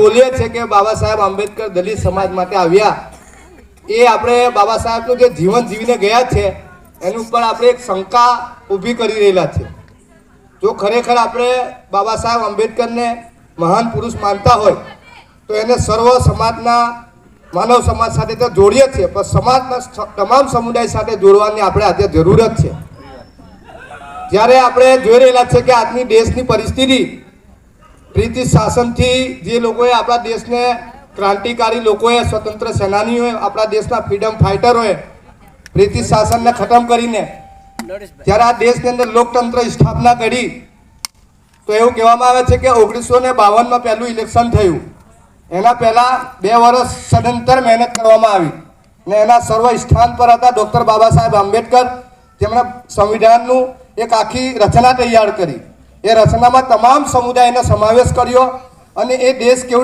બોલીએ છે કે બાબા સાહેબ આંબેડકર દલિત સમાજ માટે આવ્યા. એ આપણે બાબા સાહેબનું જે જીવન જીવીને ગયા છે, એની ઉપર આપણે એક શંકા ઊભી કરી રહેલા છે. જો ખરેખર આપણે બાબા સાહેબ આંબેડકરને મહાન પુરુષ માનતા હોય, તો એને સર્વ સમાજના, માનવ સમાજ સાથે તો જોડીએ છીએ, પણ સમાજના તમામ સમુદાય સાથે જોડવાની આપણે આજે જરૂરત છે. જ્યારે આપણે જોઈ રહેલા છે કે આજની દેશની પરિસ્થિતિ બ્રિટિશ શાસનથી જે લોકોએ આપણા દેશને ક્રાંતિકારી લોકોએ, સ્વતંત્ર સેનાનીઓએ, આપણા દેશના ફ્રીડમ ફાઇટરોએ બ્રિટિશ શાસનને ખતમ કરીને જ્યારે આ દેશની અંદર લોકતંત્ર સ્થાપના કરી, તો એવું કહેવામાં આવે છે કે ઓગણીસો ને બાવનમાં પહેલું ઇલેક્શન થયું. એના પહેલાં બે વર્ષ સદંતર મહેનત કરવામાં આવી. ને એના સર્વ સ્થાન પર હતા ડૉક્ટર બાબા સાહેબ આંબેડકર. જેમણે સંવિધાનનું એક આખી રચના તૈયાર કરી. એ રચનામાં તમામ સમુદાયનો સમાવેશ કર્યો અને એ દેશ કેવું